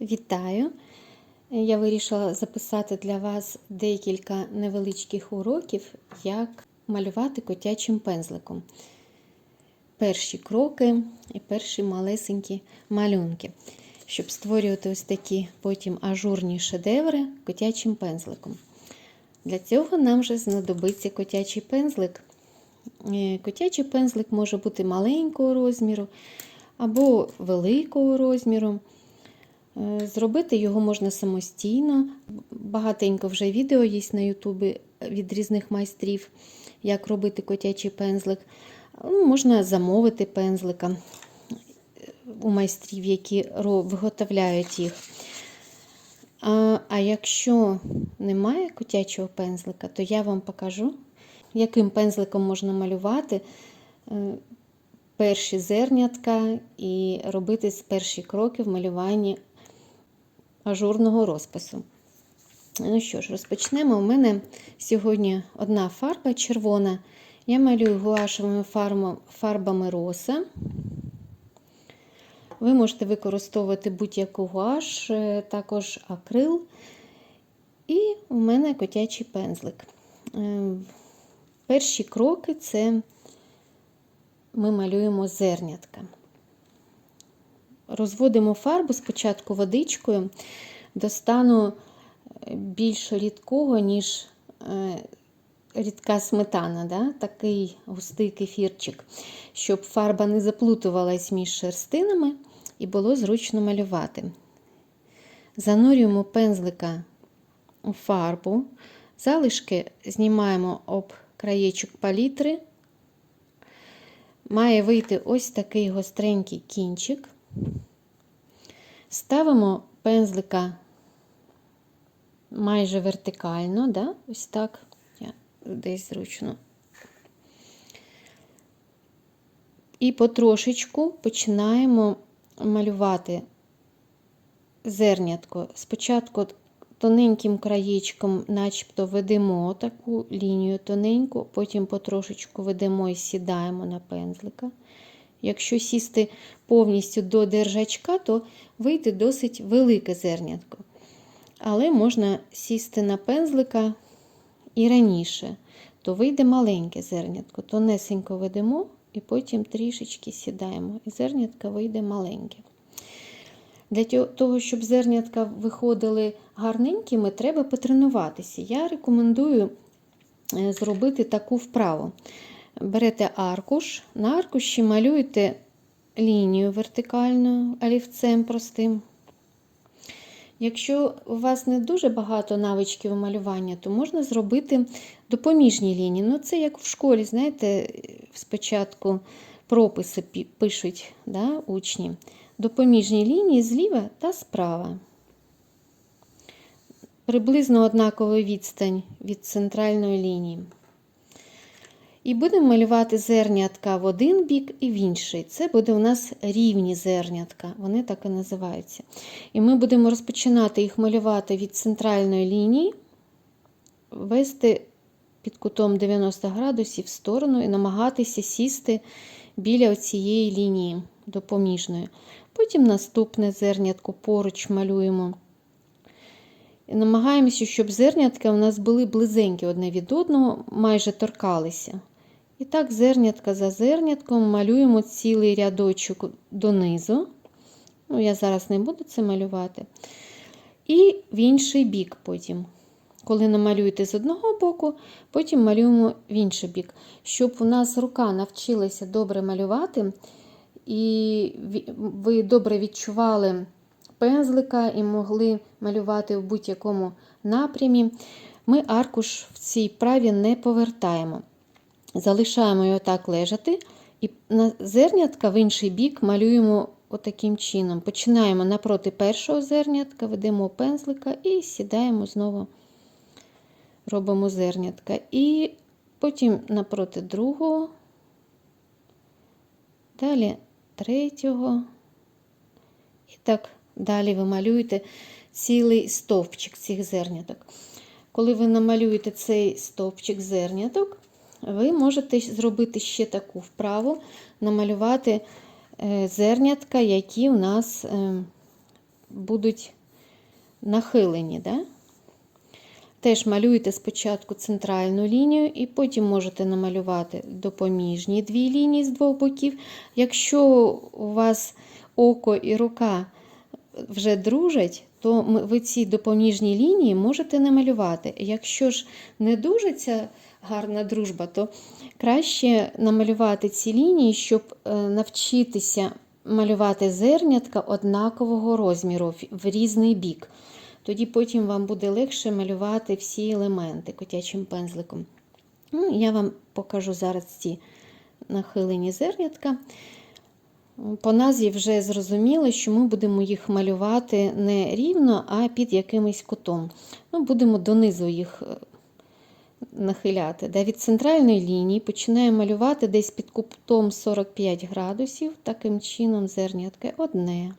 Вітаю! Я вирішила записати для вас декілька невеличких уроків, як малювати котячим пензликом. Перші кроки і перші малесенькі малюнки, щоб створювати ось такі потім ажурні шедеври котячим пензликом. Для цього нам вже знадобиться котячий пензлик. Е, Котячий пензлик може бути маленького розміру або великого розміру. Е, Зробити його можна самостійно. Багатенько вже відео є на Ютубі від різних майстрів, як робити котячий пензлик. Ну, Можна замовити пензлика у майстрів, які виготовляють їх. А, а якщо немає котячого пензлика, то я вам покажу, яким пензликом можна малювати е, перші зернятка і робити перші кроки в малюванні ажурного розпису. Ну що ж, розпочнемо. У мене сьогодні одна фарба червона. Я малюю гуашевими фарбами роса. Ви можете використовувати будь-яку гуаш, е, також акрил. І у мене котячий пензлик. Е, Перші кроки це ми малюємо зернятка. Розводимо фарбу спочатку водичкою до стану е, більш рідкого, ніж е, рідка сметана, да? такий густий кефірчик, щоб фарба не заплутувалась між шерстинами і було зручно малювати. Занурюємо пензлика у фарбу, залишки знімаємо об краєчок палітри. Має вийти ось такий гостренький кінчик. Ставимо пензлика майже вертикально, да? ось так, я десь зручно. І потрошечку починаємо малювати зернятко. Спочатку тоненьким краєчком, начебто ведемо таку лінію тоненьку, потім потрошечку ведемо і сідаємо на пензлика. Якщо сісти повністю до держачка, то вийде досить велике зернятко. Але можна сісти на пензлика і раніше, то вийде маленьке зернятко. Тонесенько ведемо і потім трішечки сідаємо. І зернятка вийде маленьке. Для того, щоб зернятка виходили гарненькими, треба потренуватися. Я рекомендую е, зробити таку вправу. Берете аркуш, на аркуші малюєте лінію вертикальну олівцем простим. Якщо у вас не дуже багато навичків малювання, то можна зробити допоміжні лінії. Ну, це як в школі, знаєте, спочатку прописи пишуть да, учні. Допоміжні лінії зліва та справа. Приблизно однакова відстань від центральної лінії. І будемо малювати зернятка в один бік і в інший. Це буде у нас рівні зернятка, вони так і називаються. І ми будемо розпочинати їх малювати від центральної лінії, вести під кутом 90 градусів в сторону і намагатися сісти біля цієї лінії допоміжної. Потім наступне зернятко поруч малюємо. І намагаємося, щоб зернятка у нас були близенькі одне від одного, майже торкалися. І так, зернятка за зернятком малюємо цілий рядочок донизу. Ну, я зараз не буду це малювати. І в інший бік потім. Коли намалюєте з одного боку, потім малюємо в інший бік. Щоб у нас рука навчилася добре малювати, і ви добре відчували пензлика і могли малювати в будь-якому напрямі, ми аркуш в цій праві не повертаємо. Залишаємо його так лежати, і на зернятка в інший бік малюємо отаким чином. Починаємо напроти першого зернятка, ведемо пензлика і сідаємо знову, робимо зернятка. І потім напроти другого, далі третього. І так далі ви малюєте цілий стовпчик цих зерняток. Коли ви намалюєте цей стовпчик зерняток, ви можете зробити ще таку вправу, намалювати е, зернятка, які у нас е, будуть нахилені. Да? Теж малюєте спочатку центральну лінію, і потім можете намалювати допоміжні дві лінії з двох боків. Якщо у вас око і рука вже дружать, то ви ці допоміжні лінії можете намалювати. Якщо ж не дуже гарна дружба, то краще намалювати ці лінії, щоб е, навчитися малювати зернятка однакового розміру в- різний бік. Тоді потім вам буде легше малювати всі елементи котячим пензликом. Ну, я вам покажу зараз ці нахилені зернятка. По назві вже зрозуміло, що ми будемо їх малювати не рівно, а під якимось кутом. Ну, будемо донизу їх е, нахиляти. Да, від центральної лінії починаємо малювати десь під кутом 45 градусів, таким чином зернятка одне.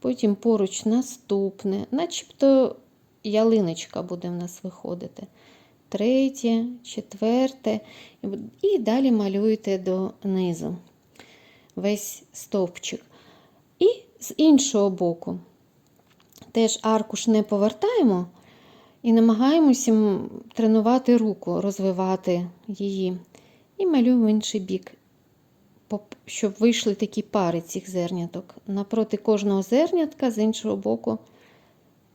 Потім поруч наступне, начебто ялиночка буде в нас виходити. Третє, четверте. І далі малюєте донизу весь стовпчик. І з іншого боку теж аркуш не повертаємо і намагаємося тренувати руку, розвивати її. І малюємо інший бік, щоб вийшли такі пари цих зерняток. Напроти кожного зернятка, з іншого боку,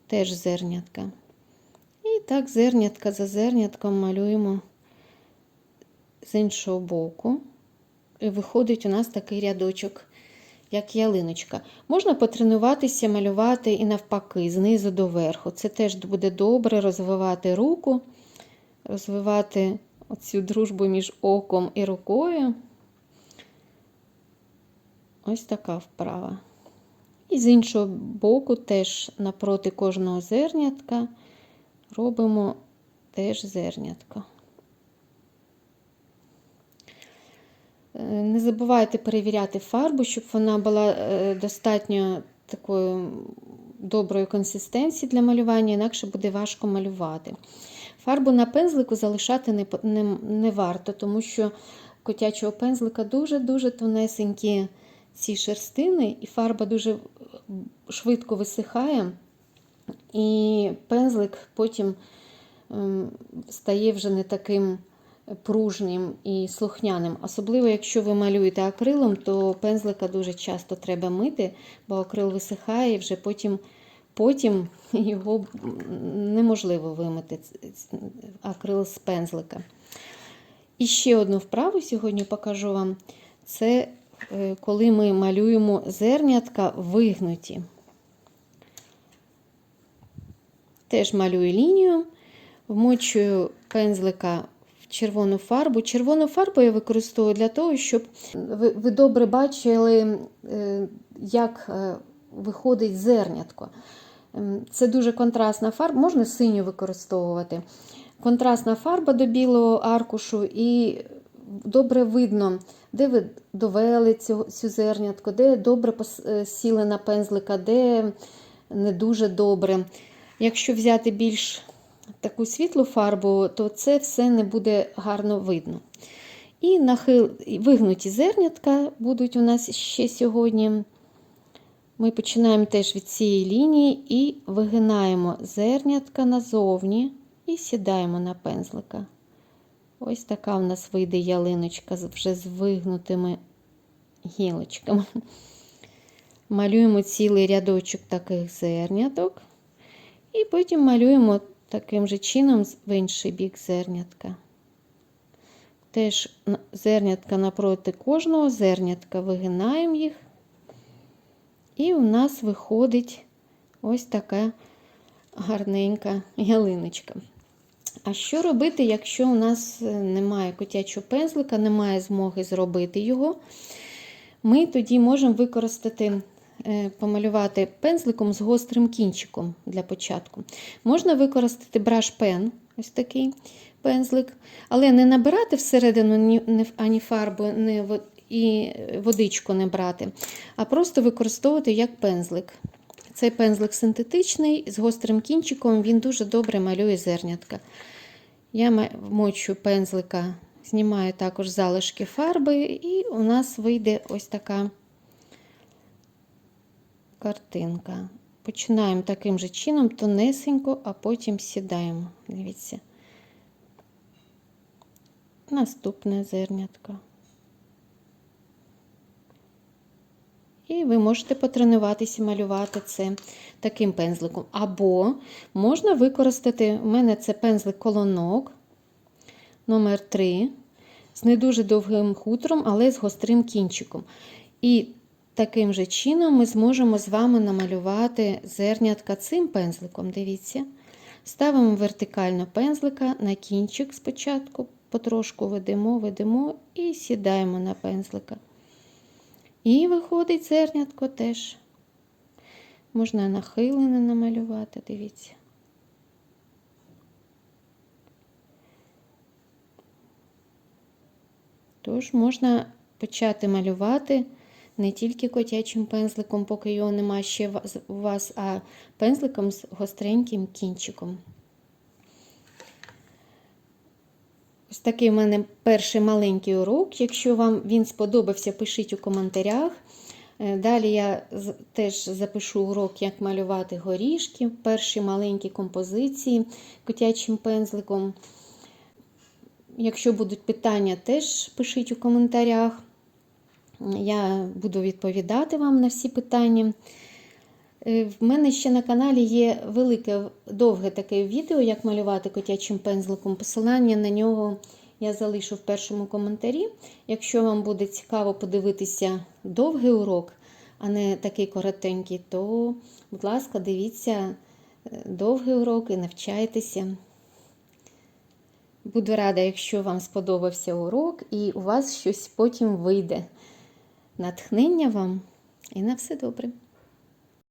теж зернятка. І так зернятка за зернятком малюємо з іншого боку. І виходить у нас такий рядочок, як ялиночка. Можна потренуватися, малювати і навпаки, знизу до верху. Це теж буде добре розвивати руку, розвивати оцю дружбу між оком і рукою. Ось така вправа. І з іншого боку, теж напроти кожного зернятка робимо теж зернятко. Не забувайте перевіряти фарбу, щоб вона була е, достатньо такою доброї консистенції для малювання, інакше буде важко малювати. Фарбу на пензлику залишати не, не, не варто, тому що котячого пензлика дуже-дуже тонесенькі ці шерстини, і фарба дуже швидко висихає, і пензлик потім ем, стає вже не таким пружнім і слухняним. Особливо, якщо ви малюєте акрилом, то пензлика дуже часто треба мити, бо акрил висихає і вже потім, потім його неможливо вимити акрил з пензлика. І ще одну вправу сьогодні покажу вам. Це е, коли ми малюємо зернятка вигнуті. Теж малюю лінію, вмочую пензлика червону фарбу. Червону фарбу я використовую для того, щоб ви, ви добре бачили, е, як е, виходить зернятко. Це дуже контрастна фарба, можна синю використовувати. Контрастна фарба до білого аркушу, і добре видно, де ви довели цю, цю зернятко, де добре е, сіли на пензлика, де не дуже добре. Якщо взяти більш таку світлу фарбу, то це все не буде гарно видно. І нахил, вигнуті зернятка будуть у нас ще сьогодні. Ми починаємо теж від цієї лінії і вигинаємо зернятка назовні і сідаємо на пензлика. Ось така у нас вийде ялиночка вже з вигнутими гілочками. Малюємо цілий рядочок таких зерняток. І потім малюємо таким же чином в інший бік зернятка. Теж зернятка напроти кожного зернятка вигинаємо їх. І у нас виходить ось така гарненька ялиночка. А що робити, якщо у нас е, немає котячого пензлика, немає змоги зробити його? Ми тоді можемо використати, помалювати пензликом з гострим кінчиком для початку. Можна використати браш-пен, ось такий пензлик, але не набирати всередину ні, ні- ані фарбу, ні і водичку не брати, а просто використовувати як пензлик. Цей пензлик синтетичний з гострим кінчиком, він дуже добре малює зернятка. Я вмочу пензлика, знімаю також залишки фарби, і у нас вийде ось така картинка. Починаємо таким же чином, тонесенько, а потім сідаємо. Дивіться. Наступне зернятко. І ви можете потренуватися малювати це таким пензликом. Або можна використати, у мене це пензлик колонок номер 3 з не дуже довгим хутром, але з гострим кінчиком. І таким же чином ми зможемо з вами намалювати зернятка цим пензликом. Дивіться. Ставимо вертикально пензлика на кінчик спочатку, потрошку ведемо, ведемо і сідаємо на пензлика. І виходить зернятко теж. Можна нахилене намалювати, дивіться. Тож можна почати малювати не тільки котячим пензликом, поки його нема ще у вас, а пензликом з гостреньким кінчиком. Ось такий в мене перший маленький урок. Якщо вам він сподобався, пишіть у коментарях. Е, Далі я теж запишу урок, як малювати горішки, перші маленькі композиції котячим пензликом. Якщо будуть питання, теж пишіть у коментарях. Я буду відповідати вам на всі питання. Е, В мене ще на каналі є велике довге таке відео, як малювати котячим пензликом. Посилання на нього я залишу в першому коментарі. Якщо вам буде цікаво подивитися довгий урок, а не такий коротенький, то, будь ласка, дивіться е, довгий урок і навчайтеся. Буду рада, якщо вам сподобався урок і у вас щось потім вийде. Натхнення вам і на все добре!